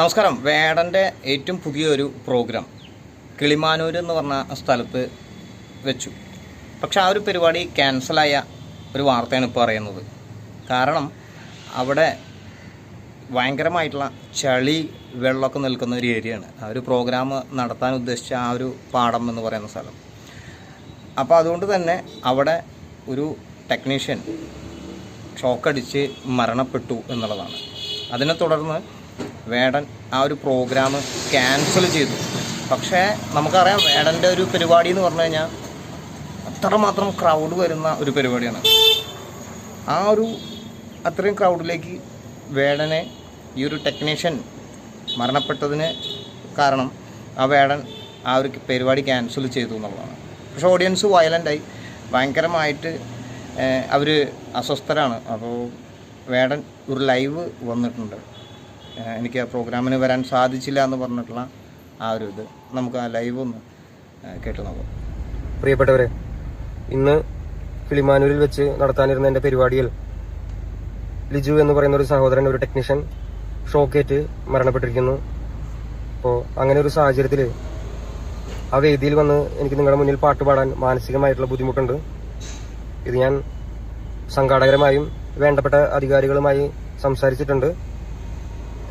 നമസ്കാരം. വേടന്റെ ഏറ്റവും പുതിയൊരു പ്രോഗ്രാം കിളിമാനൂർ എന്ന് പറഞ്ഞ സ്ഥലത്ത് വെച്ചു. പക്ഷെ ആ ഒരു പരിപാടി ക്യാൻസലായ ഒരു വാർത്തയാണ് ഇപ്പോൾ അറിയുന്നത്. കാരണം അവിടെ ഭയങ്കരമായിട്ടുള്ള ചളി വെള്ളമൊക്കെ നിൽക്കുന്ന ഒരു ഏരിയയാണ്. ആ ഒരു പ്രോഗ്രാം നടത്താൻ ഉദ്ദേശിച്ച ആ ഒരു പാടം എന്ന് പറയുന്ന സ്ഥലം. അപ്പോൾ അതുകൊണ്ട് തന്നെ അവിടെ ഒരു ടെക്നീഷ്യൻ ഷോക്കടിച്ച് മരണപ്പെട്ടു എന്നുള്ളതാണ്. അതിനെ തുടർന്ന് വേടൻ ആ ഒരു പ്രോഗ്രാം ക്യാൻസൽ ചെയ്തു. പക്ഷേ നമുക്കറിയാം വേടന്റെ ഒരു പരിപാടി എന്ന് പറഞ്ഞു കഴിഞ്ഞാൽ അത്രമാത്രം ക്രൗഡ് വരുന്ന ഒരു പരിപാടിയാണ്. ആ ഒരു അത്രയും ക്രൗഡിലേക്ക് വേടനെ ഈ ഒരു ടെക്നീഷ്യൻ മരണപ്പെട്ടതിന് കാരണം ആ വേടൻ ആ ഒരു പരിപാടി ക്യാൻസൽ ചെയ്തു എന്നുള്ളതാണ്. പക്ഷെ ഓഡിയൻസ് വയലന്റായി ഭയങ്കരമായിട്ട് അവർ അസ്വസ്ഥരാണ്. അപ്പോൾ വേടൻ ഒരു ലൈവ് വന്നിട്ടുണ്ട്. എനിക്ക് ആ പ്രോഗ്രാമിന് വരാൻ സാധിച്ചില്ല എന്ന് പറഞ്ഞിട്ടുള്ള ആ ഒരു ഇത്. നമുക്ക് ആ ലൈവ് ഒന്ന് കേട്ടു നോക്കാം. പ്രിയപ്പെട്ടവരെ ഇന്ന് കിളിമാനൂരിൽ വെച്ച് നടത്താനിരുന്ന എന്റെ പരിപാടിയിൽ ലിജു എന്ന് പറയുന്ന ഒരു സഹോദരൻ ഒരു ടെക്നീഷ്യൻ ഷോക്കേറ്റ് മരണപ്പെട്ടിരിക്കുന്നു. അപ്പോൾ അങ്ങനെ ഒരു സാഹചര്യത്തിൽ ആ വേദിയിൽ വന്ന് എനിക്ക് നിങ്ങളുടെ മുന്നിൽ പാട്ട് പാടാൻ മാനസികമായിട്ടുള്ള ബുദ്ധിമുട്ടുണ്ട്. ഇത് ഞാൻ സംഘാടകരുമായും വേണ്ടപ്പെട്ട അധികാരികളുമായി സംസാരിച്ചിട്ടുണ്ട്.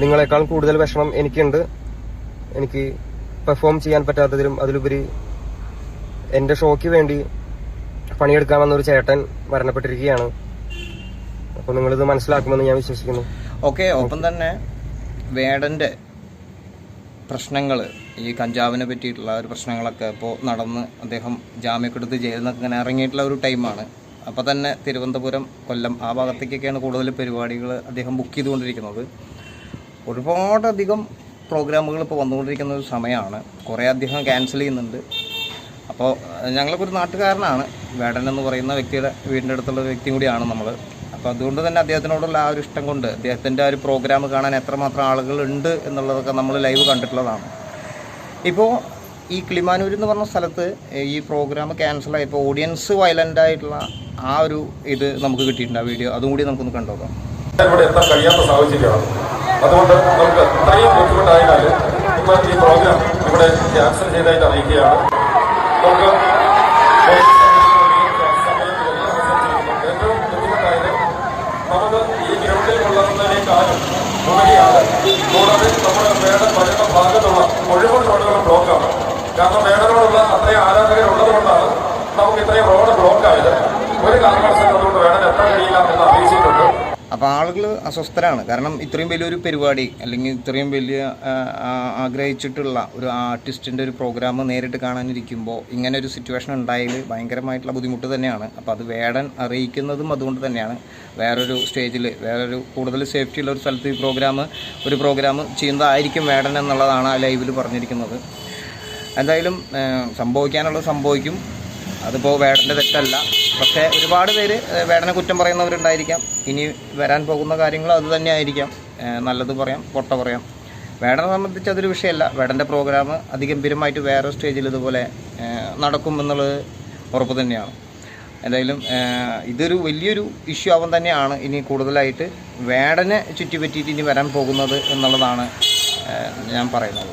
നിങ്ങളെക്കാൾ കൂടുതൽ വിഷമം എനിക്കുണ്ട്. എനിക്ക് പെർഫോം ചെയ്യാൻ പറ്റാത്തതിലും അതിലുപരി എന്റെ ഷോയ്ക്ക് വേണ്ടി പണിയെടുക്കാൻ വന്ന ഒരു ചേട്ടൻ മരണപ്പെട്ടിരിക്കുകയാണ്. അപ്പോൾ നിങ്ങളിത് മനസ്സിലാക്കുമെന്ന് ഞാൻ വിശ്വസിക്കുന്നു. ഓക്കെ ഒപ്പം തന്നെ വേടന്റെ പ്രശ്നങ്ങൾ ഈ കഞ്ചാവിനെ പറ്റിയിട്ടുള്ള ഒരു പ്രശ്നങ്ങളൊക്കെ ഇപ്പോൾ നടന്ന് അദ്ദേഹം ജാമ്യമൊക്കെ എടുത്ത് ജയിലിൽ നിന്നൊക്കെ ഇങ്ങനെ ഇറങ്ങിയിട്ടുള്ള ഒരു ടൈമാണ്. അപ്പോൾ തന്നെ തിരുവനന്തപുരം കൊല്ലം ആ ഭാഗത്തേക്കൊക്കെയാണ് കൂടുതൽ പരിപാടികൾ അദ്ദേഹം ബുക്ക് ചെയ്തുകൊണ്ടിരിക്കുന്നത്. ഒരുപാടധികം പ്രോഗ്രാമുകൾ ഇപ്പോൾ വന്നുകൊണ്ടിരിക്കുന്ന ഒരു സമയമാണ്. കുറേ അധികം ക്യാൻസൽ ചെയ്യുന്നുണ്ട്. അപ്പോൾ ഞങ്ങളൊക്കെ ഒരു നാട്ടുകാരനാണ്. വേടൻ എന്ന് പറയുന്ന വ്യക്തിയുടെ വീടിന്റെ അടുത്തുള്ള ഒരു വ്യക്തിയും കൂടിയാണ് നമ്മൾ. അപ്പോൾ അതുകൊണ്ട് തന്നെ അദ്ദേഹത്തിനോടുള്ള ആ ഒരു ഇഷ്ടം കൊണ്ട് അദ്ദേഹത്തിന്റെ ആ ഒരു പ്രോഗ്രാം കാണാൻ എത്രമാത്രം ആളുകളുണ്ട് എന്നുള്ളതൊക്കെ നമ്മൾ ലൈവ് കണ്ടിട്ടുള്ളതാണ്. ഇപ്പോൾ ഈ കിളിമാനൂർ എന്ന് പറഞ്ഞ സ്ഥലത്ത് ഈ പ്രോഗ്രാം ക്യാൻസലായപ്പോൾ ഓഡിയൻസ് വയലന്റ് ആയിട്ടുള്ള ആ ഒരു ഇത് നമുക്ക് കിട്ടിയിട്ടുണ്ട് ആ വീഡിയോ. അതും കൂടി നമുക്കൊന്ന് കണ്ടോക്കാം ഇവിടെ എത്താൻ കഴിയാത്ത സാഹചര്യമാണ്. അതുകൊണ്ട് നമുക്ക് ഇത്രയും ബുദ്ധിമുട്ടായാൽ നമ്മൾ ഈ പ്രോഗ്രാം ഇവിടെ ക്യാൻസൽ ചെയ്തതായിട്ട് അറിയിക്കുകയാണ്. നമുക്ക് ഏറ്റവും ബുദ്ധിമുട്ടായത് നമുക്ക് ഈ ഗ്രൗണ്ടിൽ കൊള്ളുന്നതിനേക്കാളും ഉപരിയാണ്. കൂടാതെ നമ്മുടെ വേടൻ വരുന്ന ഭാഗത്തുള്ള മുഴുവൻ റോഡുകളും ബ്ലോക്കാണ് കാരണം മേടനോടുള്ള അത്രയും ആരാധകരുള്ളത് കൊണ്ടാണ് നമുക്ക് ഇത്രയും റോഡ് ബ്ലോക്കായത് ഒരു കാരണവശാലും അതുകൊണ്ട് വേണം എത്താൻ കഴിയില്ല എന്ന് അറിയിച്ചിട്ടുണ്ട്. അപ്പോൾ ആളുകൾ അസ്വസ്ഥരാണ്. കാരണം ഇത്രയും വലിയൊരു പരിപാടി അല്ലെങ്കിൽ ഇത്രയും വലിയ ആഗ്രഹിച്ചിട്ടുള്ള ഒരു ആർട്ടിസ്റ്റിന്റെ ഒരു പ്രോഗ്രാം നേരിട്ട് കാണാനിരിക്കുമ്പോൾ ഇങ്ങനെ ഒരു സിറ്റുവേഷൻ ഉണ്ടായതിൽ ഭയങ്കരമായിട്ടുള്ള ബുദ്ധിമുട്ട് തന്നെയാണ്. അപ്പോൾ അത് വേടൻ അറിയിക്കുന്നതും അതുകൊണ്ട് തന്നെയാണ്. വേറൊരു സ്റ്റേജിൽ വേറൊരു കൂടുതൽ സേഫ്റ്റി ഉള്ള ഒരു സ്ഥലത്ത് ഈ പ്രോഗ്രാം ഒരു പ്രോഗ്രാം ചെയ്യുന്നതായിരിക്കും വേടൻ എന്നുള്ളതാണ് ആ ലൈവിൽ പറഞ്ഞിരിക്കുന്നത്. എന്തായാലും സംഭവിക്കാനുള്ളത് സംഭവിക്കും. അതിപ്പോൾ വേടന്റെ തെറ്റല്ല. പക്ഷേ ഒരുപാട് പേര് വേടനെ കുറ്റം പറയുന്നവരുണ്ടായിരിക്കാം. ഇനി വരാൻ പോകുന്ന കാര്യങ്ങൾ അത് തന്നെ ആയിരിക്കാം. നല്ലത് പറയാം പൊട്ട പറയാം. വേടനെ സംബന്ധിച്ച് അതൊരു വിഷയമല്ല. വേടന്റെ പ്രോഗ്രാം അതിഗംഭീരമായിട്ട് വേറെ സ്റ്റേജിൽ ഇതുപോലെ നടക്കും എന്നുള്ളത് ഉറപ്പ് തന്നെയാണ്. എന്തായാലും ഇതൊരു വലിയൊരു ഇഷ്യൂ ആവാൻ തന്നെയാണ് ഇനി കൂടുതലായിട്ട് വേടനെ ചുറ്റിപ്പറ്റിയിട്ട് ഇനി വരാൻ പോകുന്നത് എന്നുള്ളതാണ് ഞാൻ പറയുന്നത്.